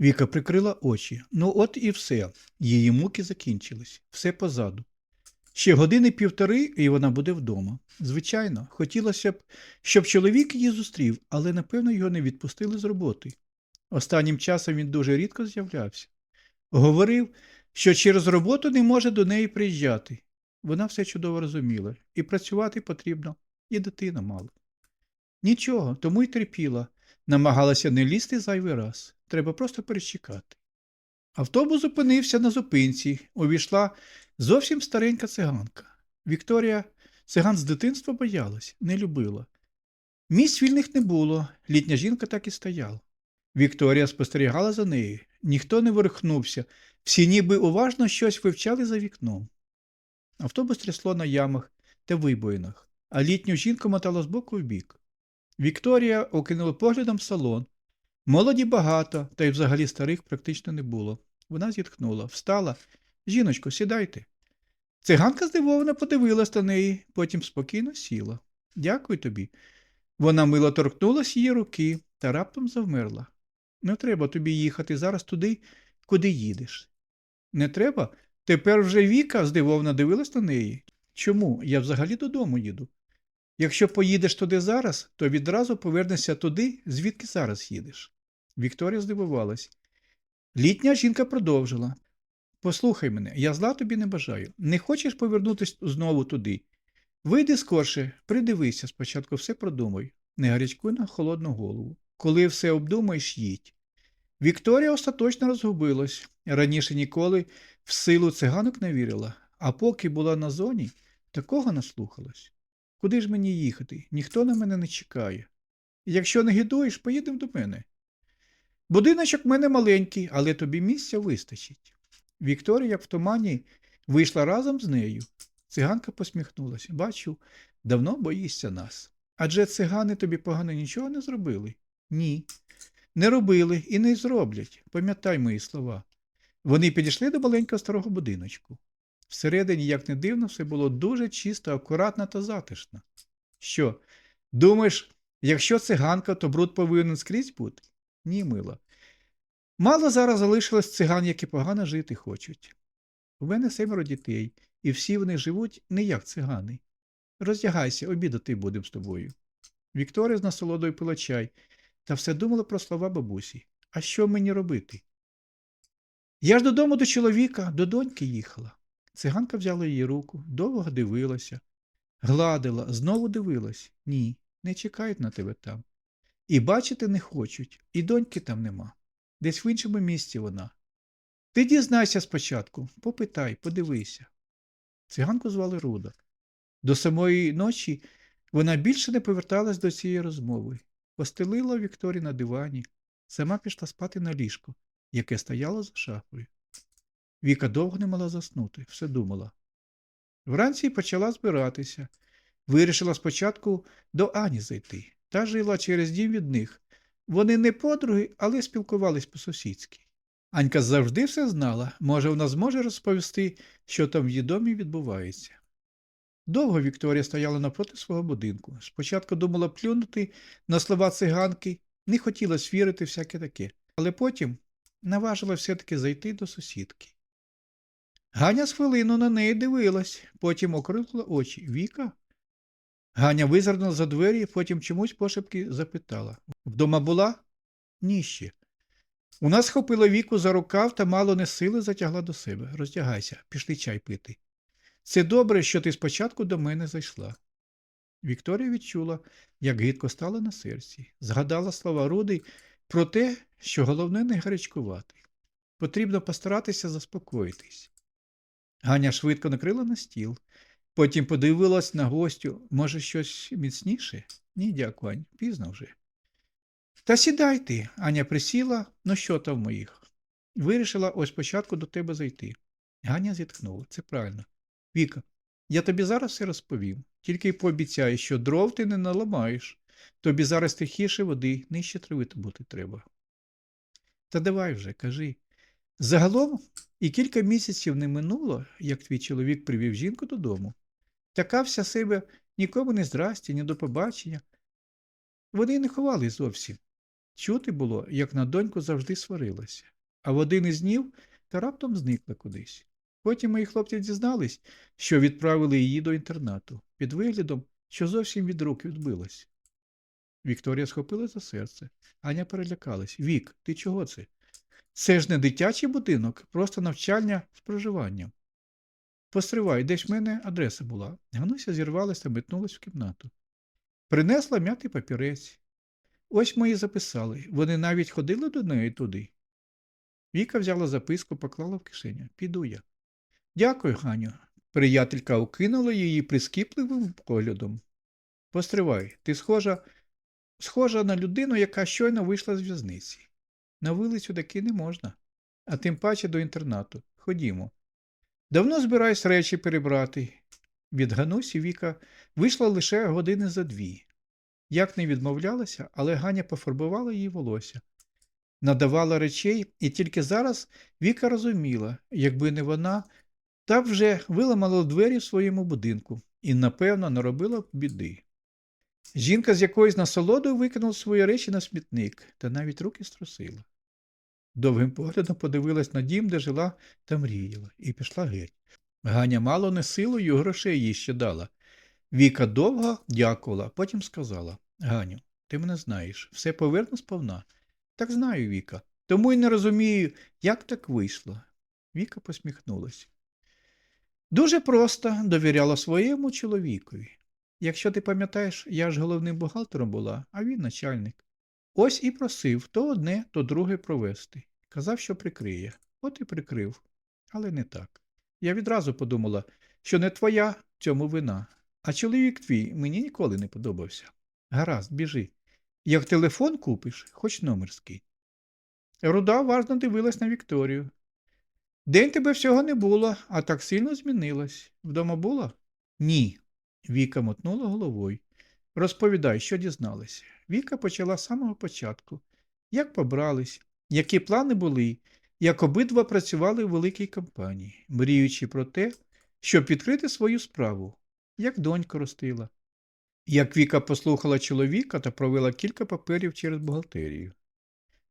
Віка прикрила очі. Ну, от і все. Її муки закінчились. Все позаду. Ще години півтори, і вона буде вдома. Звичайно, хотілося б, щоб чоловік її зустрів, але напевно його не відпустили з роботи. Останнім часом він дуже рідко з'являвся. Говорив, що через роботу не може до неї приїжджати. Вона все чудово розуміла, і працювати потрібно, і дитина мала. Нічого, тому й терпіла, намагалася не лізти зайвий раз. Треба просто перечекати. Автобус зупинився на зупинці, увійшла зовсім старенька циганка. Вікторія циган з дитинства боялась, не любила. Місць вільних не було, літня жінка так і стояла. Вікторія спостерігала за нею, ніхто не ворухнувся, всі ніби уважно щось вивчали за вікном. Автобус трясло на ямах та вибоїнах, а літню жінку мотало з боку в бік. Вікторія окинула поглядом салон. Молоді багато, та й взагалі старих практично не було. Вона зітхнула, встала. Жіночко, сідайте. Циганка здивовано подивилась на неї, потім спокійно сіла. Дякую тобі. Вона мило торкнулась її руки та раптом завмерла. Не треба тобі їхати зараз туди, куди їдеш. Не треба? Тепер вже Віка здивовано дивилась на неї. Чому? Я взагалі додому їду. Якщо поїдеш туди зараз, то відразу повернешся туди, звідки зараз їдеш. Вікторія здивувалась. Літня жінка продовжила. Послухай мене, я зла тобі не бажаю. Не хочеш повернутися знову туди? Вийди скорше, придивися, спочатку все продумай, не гарячкуй на холодну голову. Коли все обдумаєш, їдь. Вікторія остаточно розгубилась. Раніше ніколи в силу циганок не вірила, а поки була на зоні, такого наслухалась. Куди ж мені їхати? Ніхто на мене не чекає. Якщо не гідуєш, поїдемо до мене. Будиночок в мене маленький, але тобі місця вистачить. Вікторія, як в тумані, вийшла разом з нею. Циганка посміхнулася. Бачу, давно боїшся нас. Адже цигани тобі погано нічого не зробили? Ні. Не робили і не зроблять. Пам'ятай мої слова. Вони підійшли до маленького старого будиночку. Всередині, як не дивно, все було дуже чисто, акуратно та затишно. Що, думаєш, якщо циганка, то бруд повинен скрізь бути? Ні, мила. Мало зараз залишилось циган, які погано жити хочуть. У мене семеро дітей, і всі вони живуть не як цигани. Роздягайся, обідати будемо з тобою. Вікторія з насолодою пила чай та все думала про слова бабусі. А що мені робити? Я ж додому до чоловіка, до доньки їхала. Циганка взяла її руку, довго дивилася, гладила, знову дивилась. Ні, не чекають на тебе там. І бачити не хочуть, і доньки там нема. Десь в іншому місці вона. Ти дізнайся спочатку, попитай, подивися. Циганку звали Руда. До самої ночі вона більше не поверталась до цієї розмови. Постелила Вікторі на дивані, сама пішла спати на ліжко, яке стояло за шафою. Віка довго не мала заснути, все думала. Вранці почала збиратися. Вирішила спочатку до Ані зайти. Та жила через дім від них. Вони не подруги, але спілкувались по-сусідськи. Анька завжди все знала, може, вона зможе розповісти, що там в її домі відбувається. Довго Вікторія стояла напроти свого будинку. Спочатку думала плюнути на слова циганки, не хотілося вірити всяке таке, але потім наважила все-таки зайти до сусідки. Ганя з хвилину на неї дивилась, потім окрикла очі. Віка? Ганя визирнула за двері, потім чомусь пошепки запитала Вдома була? Ні ще. У нас схопила віку за рукав та мало не сили затягла до себе. Роздягайся, пішли чай пити. Це добре, що ти спочатку до мене зайшла. Вікторія відчула, як гидко стало на серці, згадала слова Руди про те, що головне не гарячкувати. Потрібно постаратися заспокоїтись. Ганя швидко накрила на стіл, потім подивилась на гостю, може, щось міцніше? Ні, дякую, Ань, пізно вже. Та сідай ти, Аня присіла, ну що там моїх? Вирішила ось спочатку до тебе зайти. Ганя зітхнула, це правильно. Віка, я тобі зараз все розповім, тільки пообіцяй, що дров ти не наламаєш. Тобі зараз тихіше води, нижче трави бути треба. Та давай вже, кажи. Загалом і кілька місяців не минуло, як твій чоловік привів жінку додому. Така вся себе нікому не здрасті, ні до побачення. Вони не ховали зовсім. Чути було, як на доньку завжди сварилася, а в один із днів та раптом зникла кудись. Потім мої хлопці дізнались, що відправили її до інтернату під виглядом, що зовсім від рук відбилась. Вікторія схопила за серце. Аня перелякалась. Вік, ти чого це? Це ж не дитячий будинок, просто навчальня з проживанням. Постривай, десь в мене адреса була. Гануся зірвалася метнулась в кімнату. Принесла м'ятий папірець. Ось мої записали. Вони навіть ходили до неї туди. Віка взяла записку, поклала в кишеню. Піду я. Дякую, Ганю. Приятелька окинула її прискіпливим поглядом. Постривай, ти схожа, схожа на людину, яка щойно вийшла з в'язниці. На вулицю таки не можна, а тим паче до інтернату. Ходімо. Давно збираюсь речі перебрати. Від Ганусі Віка вийшла лише години за дві. Як не відмовлялася, але Ганя пофарбувала їй волосся, надавала речей, і тільки зараз Віка розуміла, якби не вона, та вже виламала двері в своєму будинку і, напевно, наробила б біди. Жінка з якоюсь насолодою викинула свої речі на смітник та навіть руки струсила. Довгим поглядом подивилась на дім, де жила та мріяла, і пішла геть. Ганя мало не силою грошей їй ще дала. Віка довго дякувала, потім сказала Ганю, ти мене знаєш, все поверну сповна. Так знаю, Віка. Тому й не розумію, як так вийшло. Віка посміхнулася. Дуже просто довіряла своєму чоловікові. Якщо ти пам'ятаєш, я ж головним бухгалтером була, а він начальник. Ось і просив то одне, то друге провести. Казав, що прикриє. От і прикрив. Але не так. Я відразу подумала, що не твоя в цьому вина, а чоловік твій мені ніколи не подобався. Гаразд, біжи. Як телефон купиш, хоч номер скинь. Руда важно дивилась на Вікторію. День тебе всього не було, а так сильно змінилась. Вдома була? Ні. Віка мотнула головою. Розповідай, що дізналася. Віка почала з самого початку. Як побрались, які плани були, як обидва працювали в великій компанії, мріючи про те, щоб відкрити свою справу, як донька ростила. Як Віка послухала чоловіка та провела кілька паперів через бухгалтерію.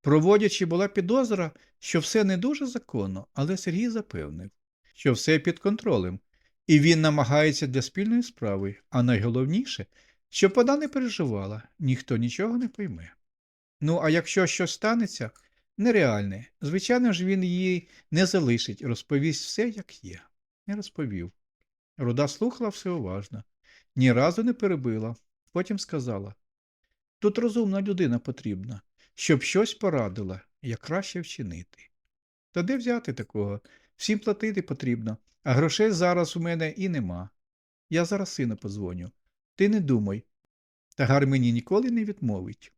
Проводячи, була підозра, що все не дуже законно, але Сергій запевнив, що все під контролем, і він намагається для спільної справи, а найголовніше, щоб вона не переживала, ніхто нічого не пойме. Ну, а якщо щось станеться, нереальне, звичайно ж, він її не залишить, розповість все, як є. Не розповів. Руда слухала все уважно, ні разу не перебила, потім сказала тут розумна людина потрібна, щоб щось порадила, як краще вчинити. Та де взяти такого? Всім платити потрібно, а грошей зараз у мене і нема. Я зараз сину подзвоню. Ти не думай. Тагар мені ніколи не відмовить.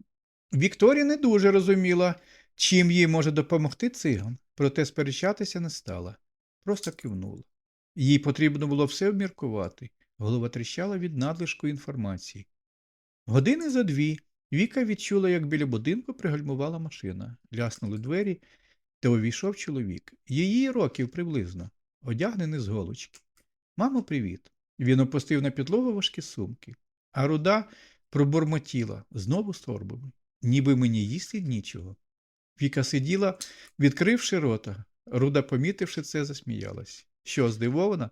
Вікторія не дуже розуміла, чим їй може допомогти циган, проте сперечатися не стала, просто кивнула. Їй потрібно було все обміркувати, голова тріщала від надлишку інформації. Години за дві Віка відчула, як біля будинку пригальмувала машина, ляснули двері, та увійшов чоловік. Її років приблизно, одягнений з голочки. Мамо, привіт. Він опустив на підлогу важкі сумки, а руда пробурмотіла знову з торбами, ніби мені їсти нічого. Віка сиділа, відкривши рота. Руда, помітивши це, засміялась. Що, здивована?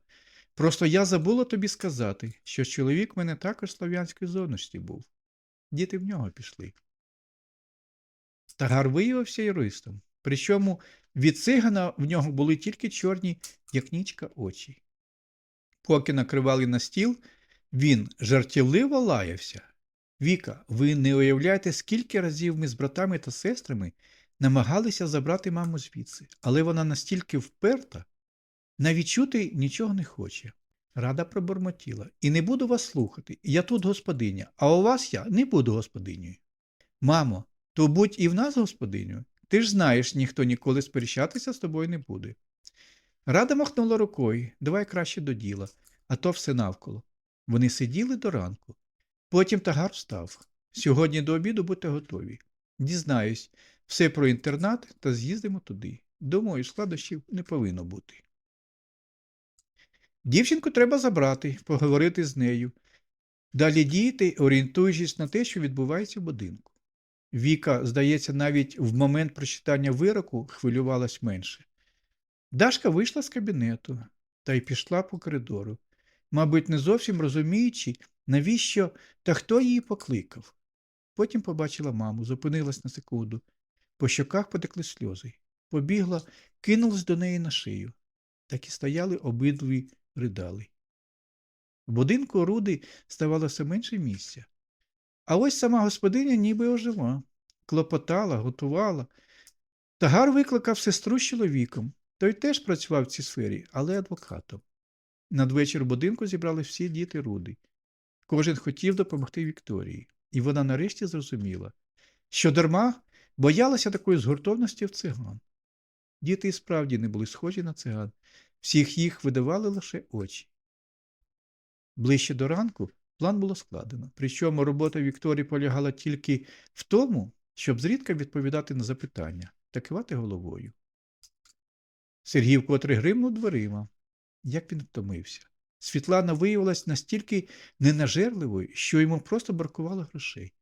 Просто я забула тобі сказати, що чоловік мене також слов'янської зовності був. Діти в нього пішли. Тагар виявився юристом, причому від цигана в нього були тільки чорні, як нічка, очі. Поки накривали на стіл, він жартівливо лаявся. Віка, ви не уявляєте, скільки разів ми з братами та сестрами намагалися забрати маму звідси, але вона настільки вперта, навіть чути нічого не хоче. Рада пробормотіла. І не буду вас слухати. Я тут господиня, а у вас я не буду господинею. Мамо, то будь і в нас господиню. Ти ж знаєш, ніхто ніколи сперечатися з тобою не буде. Рада махнула рукою, давай краще до діла, а то все навколо. Вони сиділи до ранку. Потім тагар встав. Сьогодні до обіду будьте готові. Дізнаюсь все про інтернат та з'їздимо туди. Думаю, складощів не повинно бути. Дівчинку треба забрати, поговорити з нею. Далі діяти, орієнтуючись на те, що відбувається в будинку. Віка, здається, навіть в момент прочитання вироку хвилювалась менше. Дашка вийшла з кабінету та й пішла по коридору, мабуть, не зовсім розуміючи, навіщо та хто її покликав. Потім побачила маму, зупинилась на секунду. По щоках потекли сльози. Побігла, кинулась до неї на шию. Так і стояли обидві ридали. В будинку Руди ставало все менше місця. А ось сама господиня ніби ожила, клопотала, готувала. Тагар викликав сестру з чоловіком. Той теж працював в цій сфері, але адвокатом. Надвечір в будинку зібрались всі діти Руди. Кожен хотів допомогти Вікторії, і вона нарешті зрозуміла, що дарма боялася такої згуртовності в циган. Діти і справді не були схожі на циган, всіх їх видавали лише очі. Ближче до ранку план було складено, причому робота Вікторії полягала тільки в тому, щоб зрідка відповідати на запитання та кивати головою. Сергій вкотре гримнув дверима. Як він втомився. Світлана виявилась настільки ненажерливою, що йому просто бракувало грошей.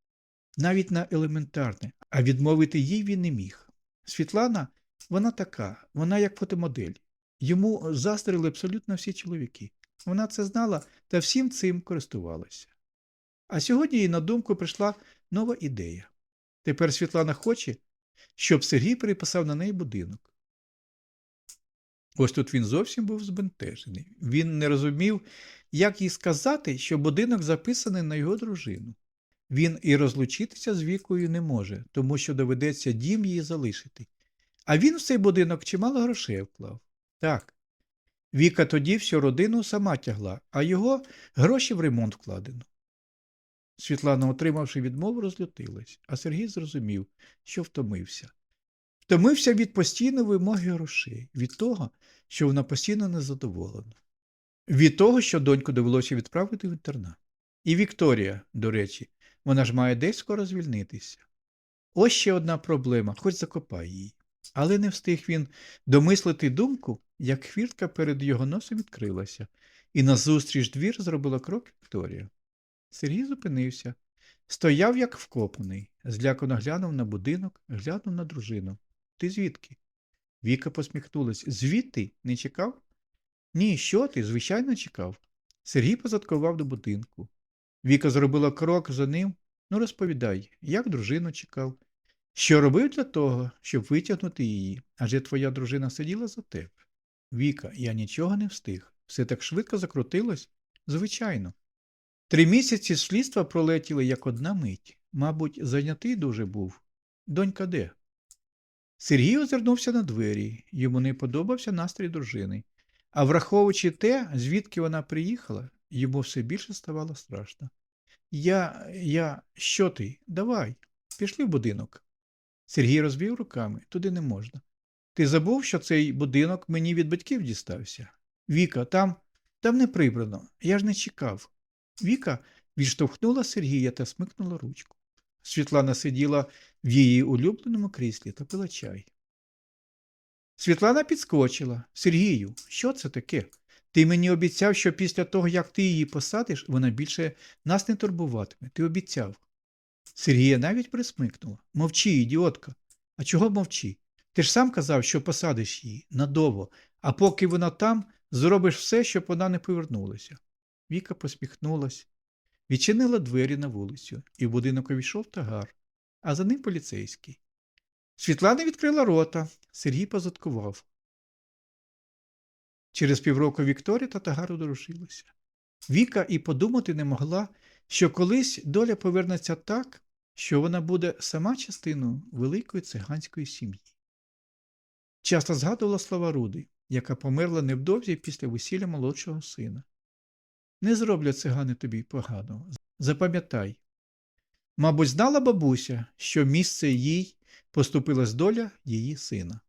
Навіть на елементарне, а відмовити їй він не міг. Світлана, вона така, вона як фотомодель. Йому заздрили абсолютно всі чоловіки. Вона це знала та всім цим користувалася. А сьогодні їй на думку прийшла нова ідея. Тепер Світлана хоче, щоб Сергій переписав на неї будинок. Ось тут він зовсім був збентежений. Він не розумів, як їй сказати, що будинок записаний на його дружину. Він і розлучитися з вікою не може, тому що доведеться дім її залишити. А він в цей будинок чимало грошей вклав. Так. Віка тоді всю родину сама тягла, а його гроші в ремонт вкладено. Світлана, отримавши відмову, розлютилась, а Сергій зрозумів, що втомився. Втомився від постійної вимоги грошей, від того, що вона постійно незадоволена, від того, що доньку довелося відправити в інтернат. І Вікторія, до речі, вона ж має десь скоро звільнитися. Ось ще одна проблема, хоч закопай її. Але не встиг він домислити думку, як хвіртка перед його носом відкрилася, і назустріч двір зробила крок Вікторія. Сергій зупинився, стояв як вкопаний, злякано глянув на будинок, глянув на дружину. Ти звідки? Віка посміхнулась. Звідти не чекав? Ні, що ти, звичайно, чекав. Сергій позадкував до будинку. Віка зробила крок за ним. Ну, розповідай, як дружину чекав. Що робив для того, щоб витягнути її, адже твоя дружина сиділа за тебе. Віка, я нічого не встиг. Все так швидко закрутилось? Звичайно. Три місяці слідства пролетіли як одна мить. Мабуть, зайнятий дуже був. Донька де? Сергій озирнувся на двері, йому не подобався настрій дружини. А враховуючи те, звідки вона приїхала, йому все більше ставало страшно. Я, я, що ти? Давай, пішли в будинок. Сергій розвів руками, туди не можна. Ти забув, що цей будинок мені від батьків дістався? Віка, там, там не прибрано, я ж не чекав. Віка відштовхнула Сергія та смикнула ручку. Світлана сиділа в її улюбленому кріслі та пила чай. Світлана підскочила. Сергію, що це таке? Ти мені обіцяв, що після того, як ти її посадиш, вона більше нас не турбуватиме. Ти обіцяв. Сергія навіть присмикнула. Мовчи, ідіотка. А чого мовчи? Ти ж сам казав, що посадиш її надовго, а поки вона там, зробиш все, щоб вона не повернулася. Віка посміхнулась, відчинила двері на вулицю, і в будинок увійшов тагар, а за ним поліцейський. Світлана відкрила рота, Сергій позадкував. Через півроку Вікторія та тагар одружилися. Віка і подумати не могла, що колись доля повернеться так, що вона буде сама частиною великої циганської сім'ї. Часто згадувала слова Руди, яка померла невдовзі після весілля молодшого сина. Не зроблять цигани тобі поганого. Запам'ятай. Мабуть, знала бабуся, що місце їй поступилась доля її сина.